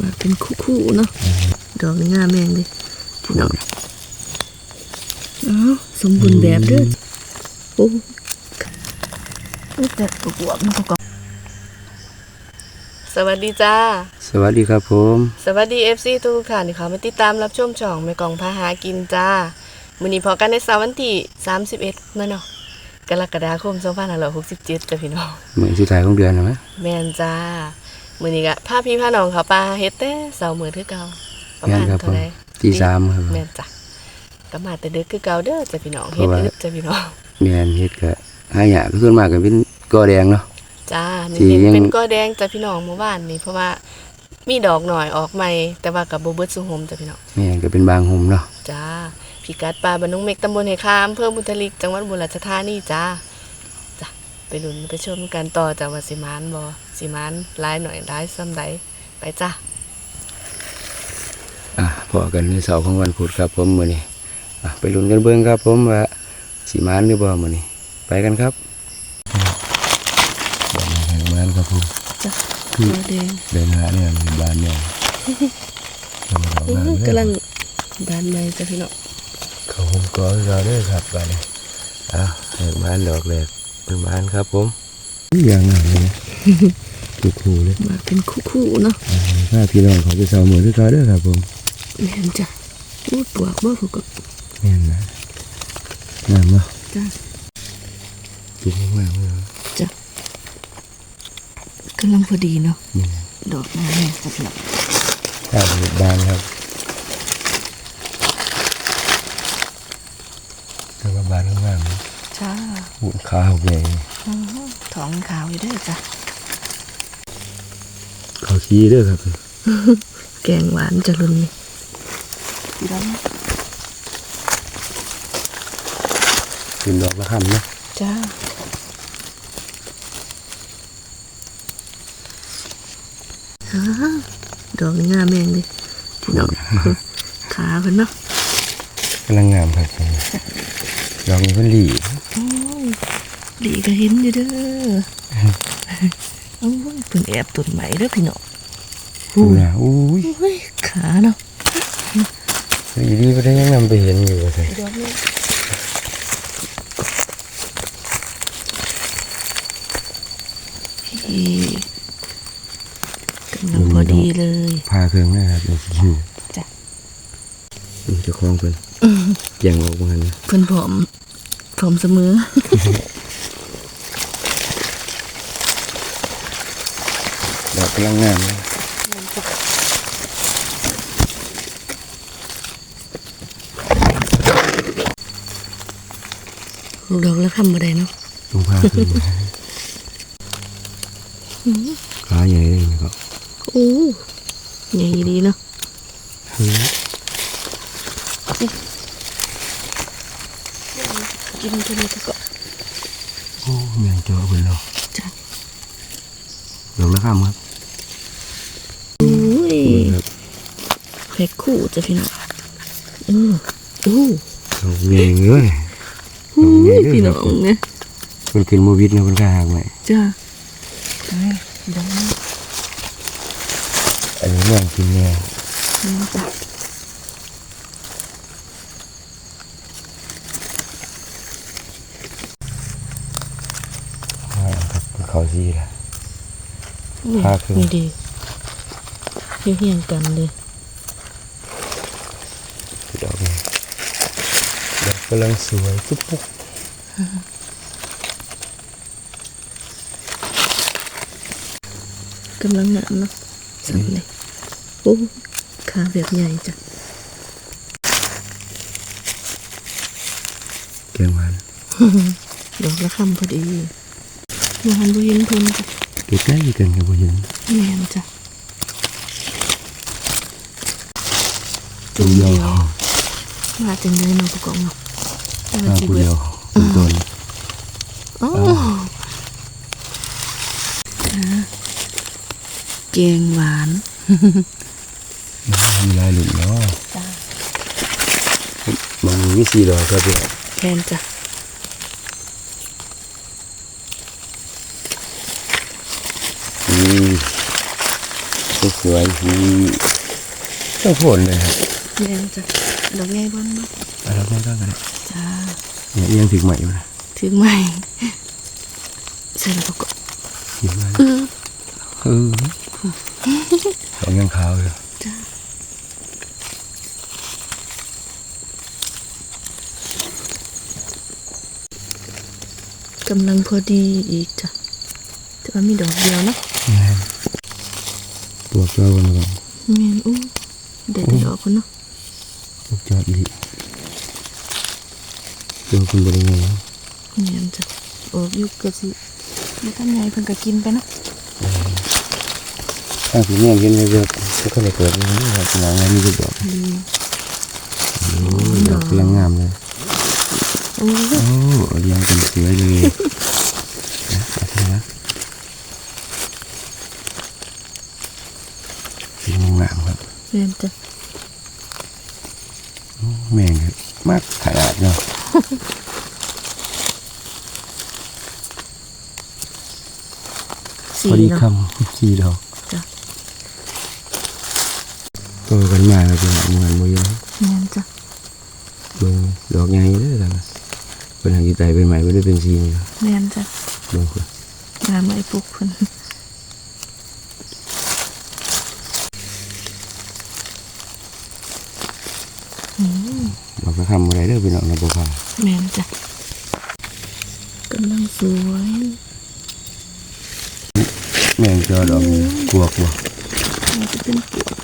มาเป็นคู่ๆเนาะดอกนี่งามแมงเลยพี่น้องอ้าวสมบูรณ์แบบเด้อโอ้แต่กบวบมันก็กสวัสดีจ้า สวัสดีครับผม สวัสดี FC ทุกท่านที่เขามาติดตามรับชมช่องแม่กองพาหากินจ้ามื้อนี้พอกันในเสาร์วันที่31เมื่อเนาะกรกฎาคม2567จ้ะพี่น้องเหมือนสุดท้ายของเดือนนะไหมแม่นจ้า มื้อนี้ก็พาพี่พาน้องเขาปลาเฮ็ดแต่เสาร์มื้อคือเก่าประมาณครับผเท่ามไหร่ที่สามครับแม่นจ้ะก็มาแต่ดึกคือเก่าเด้อจ้ะพี่น้องเฮ็ดเพราะว่าอึดจ้ะพี่น้องแมนเฮ็ดก็หายากส่วนมากก็เป็นกอแดงเนาะจ้าที่นี่ยังเป็นก้อแดงจ้ะพี่น้องเมื่อวานนี้เพราะว่ามีดอกหน่อยออกใหม่แต่ว่ากับบ่เบิดสุโฮมจ้ะพี่น้องแม่นก็เป็นบางห่มเนาะจ้าพิกัดป่าบ้านน้องเมกตำบลเหคามอำเภอบุญทลิกจังหวัดบุรีรัมย์ธานีจ้าจ้ะ ไปลุ้นไปชมกันต่อจากว่าสิมานบ่สิมานหลายหน่อยหลายซ้ำใดไปจ้าอะพอกันในเสาร์ของวันพุธครับผมมื้อนี้อะไปลุ้นกันเบิ่งครับผมว่าสิมานหรือบ่มื้อนี้ไปกันครับบ่มาแห่งมานครับผมจ้ะก้อแดงเดินหาเนี่ยมีบ้านเนี่ยกำลังอื้อกำลังบานใหม่จ้ะพี่น้องเขาผมก็รอเด้อครับบ้านนี้อะแห่งมานดอกแรก เป็นมานครับผมอย่างนั้นเลยทุกคู่เลยมาเป็นคู่ๆเนาะถ้าพี่น้องเขาไปเสาเหมือนที่เขาเด้อครับผมแม่นจ้ะอู้ปวกบ่ผู้ก็แม่นนะงามเนาะจ้าจุกมากๆเลยจ้ะกำลังพอดีเนาะนี่ดอกงามแม่จ้ะพี่น้องข้าวเห็ดบานครับแล้วก็บานงามๆนะ จ้าหุ่นขาวใหญ่อื้อหือท้องขาวอยู่เด้อจ้ะเขาขี้เด้อครับ แกงหวานจะลุนนี่ดำขึ้นดอกละคำเนาะจ้าฮ่าดอกนี่งามแมงเลยพี่น้องขาเพิ่นเนาะกำลังงามครับดอกนี้เพิ่นหลีโอ้ย หลีก็เห็นอยู่เด้อโอ้ยเพิ่นแอบต้นไม้เด้อพี่น้องดูนะอุ้ยโอ้ยขาเนาะอยู่ดีก็ได้ยังนำไปเห็นอยู่ว่าซั่นดอกนี้พี่กำลังพอดีเลยพาเครื่องนะครับเป็นขี้จ้ะอืมเจะคล้าของเพิ่นแย่งออกมาหันนะเพิ่นผอมผอมเสมอ ดอกกำลังงามเลยลูกดอกแล้วทำอะไรเนาะตรงพาขึ้นมาขาใหญ่เลยนะครับโอ้ใหญ่ดีเนาะเฮ้ยกินตัวนี้ก็โอ้เมียงเจอเพิ่นแล้วจ้ะดอกละคำครับโอ้ ยครับแพ็คคู่จะพี่น้องอือโอ้ดอกใหญ่เลยพี่น้องเนี่ยเพิ่นขึ้นโมวิดนะเพิ่นก็หางไว้จ้าไอ้ดอกนี้อันนี้แม่งกินแน่นี่จ้ะเขาซีละพาขึ้น นี่ดีเฮี้ยงๆกันเลยดอกนี้ดอกกำลังสวยปุ๊บปุ๊บกำลังงามเนาะสันเลยโอ้ขาแบบใหญ่จ้ะแกงหวานดอกละคำพอดีงานบ่เห็นเพิ่นจ้ะเก็บได้อีกกันกับผู้หญิงแม่นจ้ะ จุ่มเดียวมาจังเลยเนาะประกอบเนาะแต่ละมาชีผู้วิตเดียวเป็นต้นโอ้แกงหวานมีลายหลุดเนาะจ้ามันมีสี่ดอกครับพี่แม่นจ้ะอืมโอ้สวยๆที่ต้องผลเลยครับ แม่นจ้ะดอกใหญ่บ่เนาะเอาเราไม่ต้องกันเลยจ้าเนี่ยเอียงถึงใหม่อยู่นะถึงใหม่ใส่แล้วก็กดหยิบมาเออเออสองยังขาวอยู่จ้ากำลังพอดีอีกจ้ะแต่ว่ามีดอกเดียวเนาะแม่นปวกเจ้ากันก่อนแม่นอู้เด็ดดอกคนเนาะ ปวกเจ้าอีกตัวคุณบริเวณแม่นจ้ะออกอยู่ก็สิบ่ทันใหญ่เพิ่นก็กินไปเนาะถ้าสีแม่กินเยอะๆก็เลยเกิดอย่างนี้ครับหลังนี้มีดอกดีโอ้ยดอกกำลังงามเลยโอ้ยโอ้เรียงเป็นสวยเลยนะเอาเถอะนะสีงามครับแม่นจ้ะ แม่งครับมากขนาดเนาะสีพอดีเนาะคำสีดอกจ้ะโตกันมาแล้วจะเหมือนมือยังแม่นจ้ะเบิ่งดอกใหญ่เลยกันเป็นทางกีไตเป็นใหม่ไม่ได้เป็นสีนี่ครับแม่นจ้ะเบิ่งคนงามไอ้ปุกเพิ่นอืม เราก็ทำอะไรเด้อพี่น้องนะบ่ค่ะแม่นจ้ะกำลังสวยแม่งเจอดอกกวกบ่มันจะเป็นปวก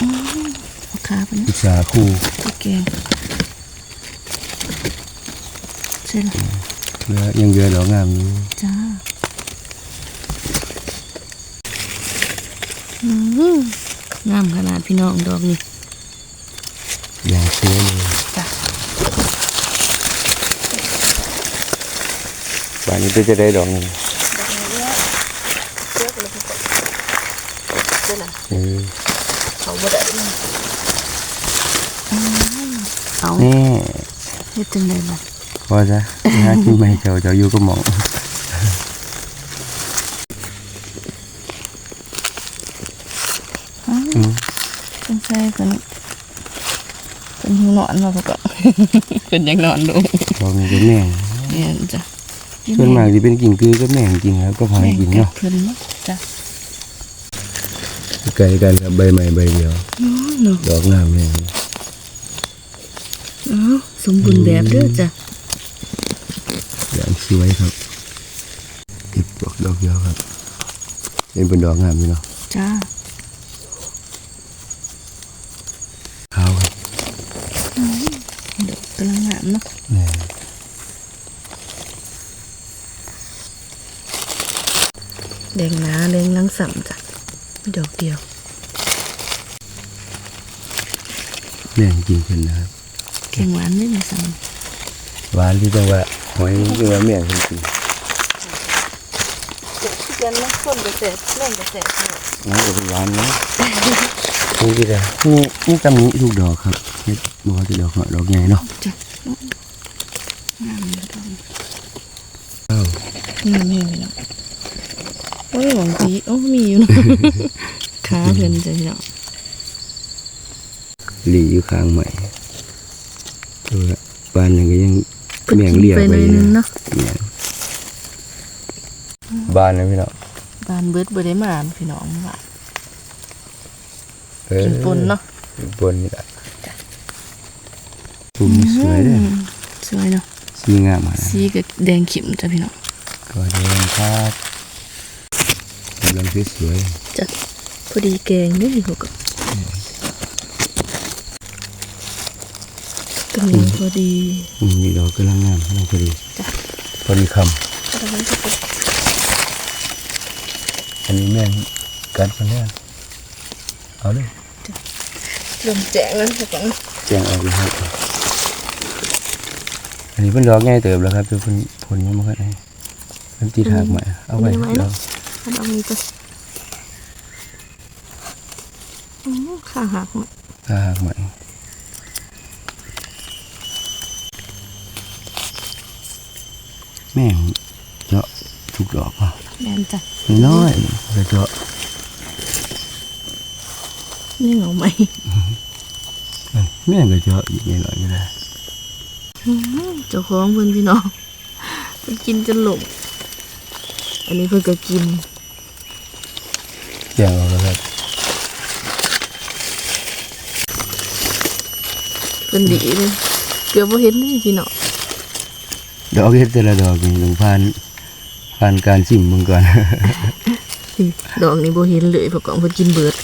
อืมเอาขาไปอินะสาคู่ตะแกงใช่ละเหลือยังเหลือดอกงามอยู่จ้าอืมงามขนาดพี่น้องดอกนี่อย่างสวยเลย จ้ะ ป่า นนี้ก็จะได้ดอกหนึงเจ้าละเออเขาบ่ได้เอานี่เฮ็ดจังไดล่ะพอจ้ะหากินไม่เจ้าเจ้าอยู่ก็หมองอ้าวอืมจังใส่เพิ่นเพิ่นหิวนอนมาพอก็เพิ่นยังนอนลงดอกนี้เป็นแม่งเนี่ยจ้ะ ส่วนมากที่เป็นกิ่งคือก็แม่งจริงครับก็พาแม่ให้กินกัเนาะบเพิ่นเนาะจ้ะไกลกันครับใบใหม่ใบเดียวเนาะเนาะดอกงามเลยเอ้าสมบูรณ์แบบเด้อจ้ะอย่างสวยครับเก็บดอกดอกเดียวครับเป็นเป็นดอกงามอยู่เนาะจ้าขาวครับดอกกำลังงามเนาะ แม่แดงหนาแดงลังสัมจ้ะมีดอกเดียวแม่งจริงขึ้นนะครับแกงหวานไม่มีสัมหวานที่จังว่าหอยที่ว่าแม่งจริงเกินนะคนจะเสร็จแม่งจะเสร็จๆน้ำก็เป็นหวานนะนี่กี่ดอกนี่นี่ตำหนิทุกดอกครับเฮ็ดบ่ว่าจะดอกน้อยดอกใหญ่เนาะจ้ะงามเลยดอกอ้าวงามแห้งเลยเนาะ โอ้ยหวังจีโอ้มีอยู่เนาะขาเพิ่นจะเนาะหลีอยู่ข้างใหม่ดูละบ้านนึงก็ยังเพิ่นแม่งกินเรียกไปไปหน่อยนึงเนาะเนี่ยบ้านนะพี่น้องบานเบิดบ่ได้มาพี่น้องว่าเออกินปนเนาะกินปนนี่แหละปุ่มสวยเลยอืมสวยเนาะสีงามอะนะสีก็แดงขิมจ้ะพี่น้องก็เดินครับ กำลังสวยจ้ะพอดีแกงเด้อพวกก็กำลังพอดีๆอืมนี่ดอกกำลังงามกำลังพอดีจ้ะพอดีคกำลังจะเป็นำอันนี้แม่งกัดคนแรกเอาเลยลมแจงนั้นพวกก็แจ้งออกเลยครับอันนี้เป็นดอกง่ายเติบแล้วครับทุกคนผลยังไม่ค่อยได้เป็นตีถากใหม่เอาไปดอก อันเอานี้จ้ะอือขาหักมาถ้าหากใหม่แม่งเจาะทุกดอกป่ะแม่นจ้ะน้อยๆจะเจาะนี่เหงาไหมแม่ก็เจาะอีกนิดหน่อยก็ได้อื้อหือเจ้าของเพิ่นพี่น้องเพิ่นกินจนหลงอันนี้เพิ่นก็กิน แกงเอาแล้วครับ เพิ่นดีเลยเกือบบ่เห็นเลยพี่น้องดอกเฮ็ดแต่ละดอกนี่ต้องผ่านผ่านการชิมมึงก่อนนี่ดอกนี้บ่เห็นเลยเพราะกองเพิ่นกินเบิด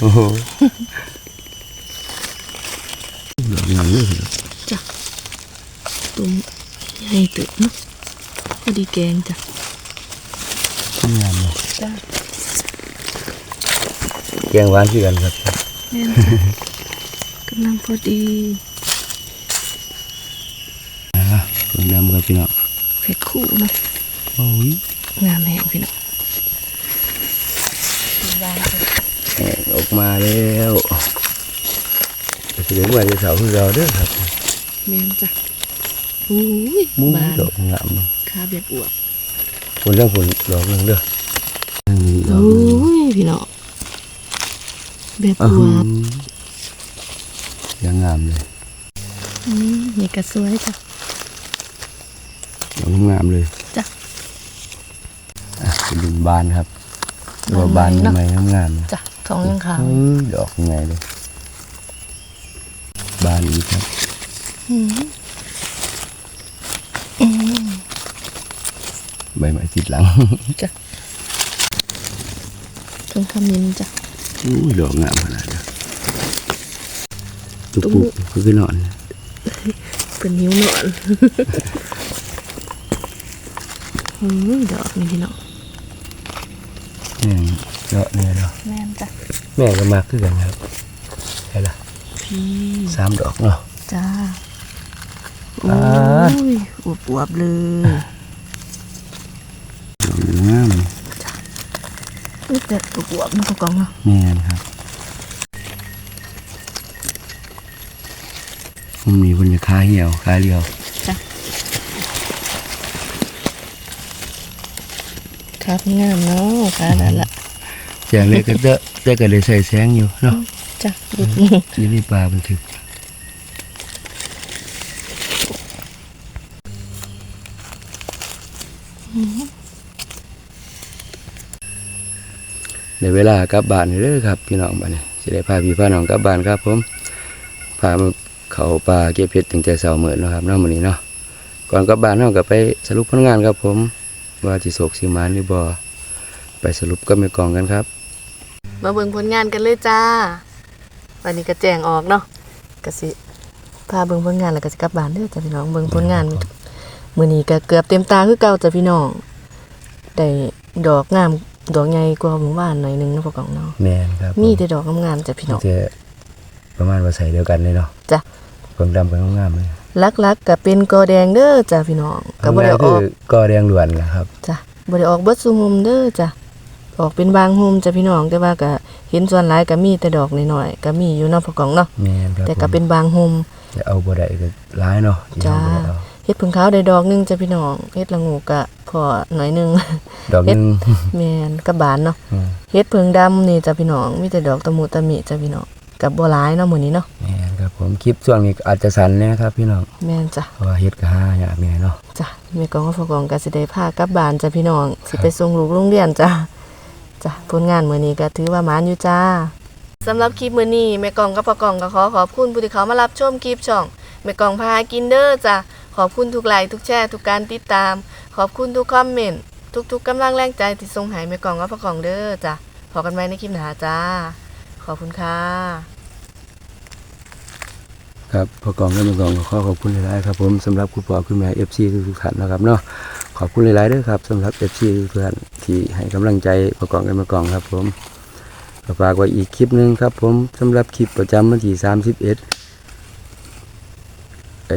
โอ้โหดอกงามเลยตุ้มให้ตึกเนาะพอดีแกงจ้ะงามเลยจ้าแกงหวานคือกันครับแม่นจ้ะ กำลังพอดีอ่าต้นดำครับพี่น้องแพ็คคู่เนาะโอ้ยงามแห้งพี่น้องแห้งออกมาแล้วจะเสียงว่าจะเสาคือเราเด้อครับแม่นจ้ะอุ้ยมุ้งบานดอกงามเนาะขาแบบอวบฝนเรื่องฝนดอกหนึงเด้อนี่ดอกโอ้หนึ่งยพี่น้องแบบอ้าอววบ ยังงามเลยอืมนี่ก็สวยจ้ะดอกงามเลยจ้ะอะเป็นดินบานครับตัวบานบานทำไหมไมเนาะงามๆจ้ะท้องยังขาวเออดอกยังไงเลย บานอีกครับอืมอืมใบไม้ติดหลังจ้ะต้นขมิ้นจ้ะอู้ดอกงามขนาดนี้ ตุกตุ๊ปุกกคือคือนอนเป็นนิ้วหนอนอืมดอกนี่พี่น้องแม่งเจาะเนี่ยเนาะแม่นจ้ะแม่ก็มากคือกันครับใช่ละพี่สามดอกเนาะจ้าอ่าโอ้ยอวบอวบๆเลยดอกงามนี่แต่อวบอวบๆนะพ่อกองเนาะแม่นครับ มุมนี้คนจะค้าเหี่ยวค้าเรียวจ้ะครับงามเนาะค่ะนั่นละแสงเลยก็เตอะแต่ก็ได้ใส่แสงอยู่เนาะจ้ะดูดอยู่ในป่าบันทึกในเวลากลับบ้านเด้อครับ พี่น้องบ้านนี้สิได้พาพี่พาน้องกลับบ้านครับผมพามา เขาป่าเก็บเพชรถึงแต่เช้ามื้อเนาะครับเนาะมื้อนี้เนาะก่อนกลับบ้านเฮาก็ไปสรุปผลงานครับผม ว่าสิโศกสิมานหรือบ่ไปสรุปก็ไม่กองกันครับ มาเบิ่งผลงานกันเลยจ้า วันนี้ก็แจ้งออกเนาะก็สิพาเบิ่งผลงานแล้วก็สิกลับบ้านเด้อจ้ะพี่น้องเบิ่งผลงานมื้อนี้ก็เกือบเต็มตาคือเก่าจ้ะพี่น้องได้ดอกงามดอกใหญ่กว่าหมู่บ้านหน่อยหนึงเนาะพ่อกองเนาะแม่นครับผมีแต่ดอกงามๆจ้ะพี่น้องจะ ประมาณว่าใส่เดียวกันเลยเนาะจ้ะเพิ่งดำเพิ่งงามเลยลักๆก็เป็นกอแดงเด้อจ้ะพี่น้องก็บ่ได้อคือกก็แดงล้วนนะครับจ้ะบ่ได้ออกเบิดซุมุมเด้อจ้ะออกเป็นบางมุมจ้ะพี่น้องแต่ว่าก็เห็นส่วนหลายก็มีแต่ดอกน้อยๆก็มีอยู่เนาะพ่อกองเนาะแม่นครับแต่ก็ผมเป็นบางมุมจะเอาบ่ได้ก็ร้ายเนาะที่จ้าเอบ่ได้เอาเฮ็ดผึ่งขาวได้ดอกหนึงจ้ะพี่น้องเฮ็ดละงูกะพอหน่อยหนึง ดอกหนึง แม่นกับบานเนาะอืม เฮ็ดผึ่งดำนี่จ้ะพี่น้องมีแต่ดอกตะมุตะมิจ้ะพี่น้อง กับบ่หลายเนาะมื้อนี้เนาะแม่นครับผมคลิปช่วงนี้อาจจะสั้นแนะครับพี่น้องแม่นจ้ะเพราะว่าเฮ็ดก็หายากแม่เนาะจ้ะแม่กองกับพ่อกองก็สิได้พากลับบ้านจ้ะพี่น้องสิไปส่งลูกโรงเรียนจ้ะจ้ะผลงานมื้อนี้ก็ถือว่าหมานอยู่จ้าสำหรับคลิปมื้อนี้แม่กองกับพ่อกองก็ขอขอบคุณผู้ที่เขามารับชมคลิปช่องแม่กองพากินเด้อจ้ะขอบคุณทุกไลค์ทุกแชร์ทุกการติดตาม ขอบคุณทุกคอมเมนต์ทุกๆกำลังแรงใจที่ส่งให้แม่กองกับพ่อกองเด้อจ้ะพอกันใหม่ในคลิปหน้าจ้า ขอบคุณค่ะครับพอกองก็มีกองขอขอบคุณหลายๆครับผมสำหรับคุณพ่อคุณแม่ FC ทุกๆท่านนะครับเนาะขอบคุณหลายๆด้อครับสำหรับ FC ทุกท่านที่ให้กำลังใจพอกองกันมากองครับผมก็ฝากไว้อีกคลิปหนึ่งครับ ผมสำหรับคลิปประจำวันที่31ไอ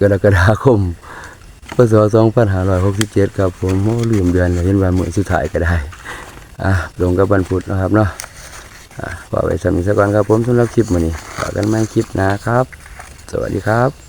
กรกฎาคมพศ2567ครับผมโอ้ลืมเดือนเลยเห็นว่ามื้อสุดท้ายก็ได้อะลงกับวันพุธนะครับเนาะ อะขอไว้สำหรับสักก่อนครับผมสำหรับคลิปมือนี้ฝากกันไม่คลิปนะครับ สวัสดีครับ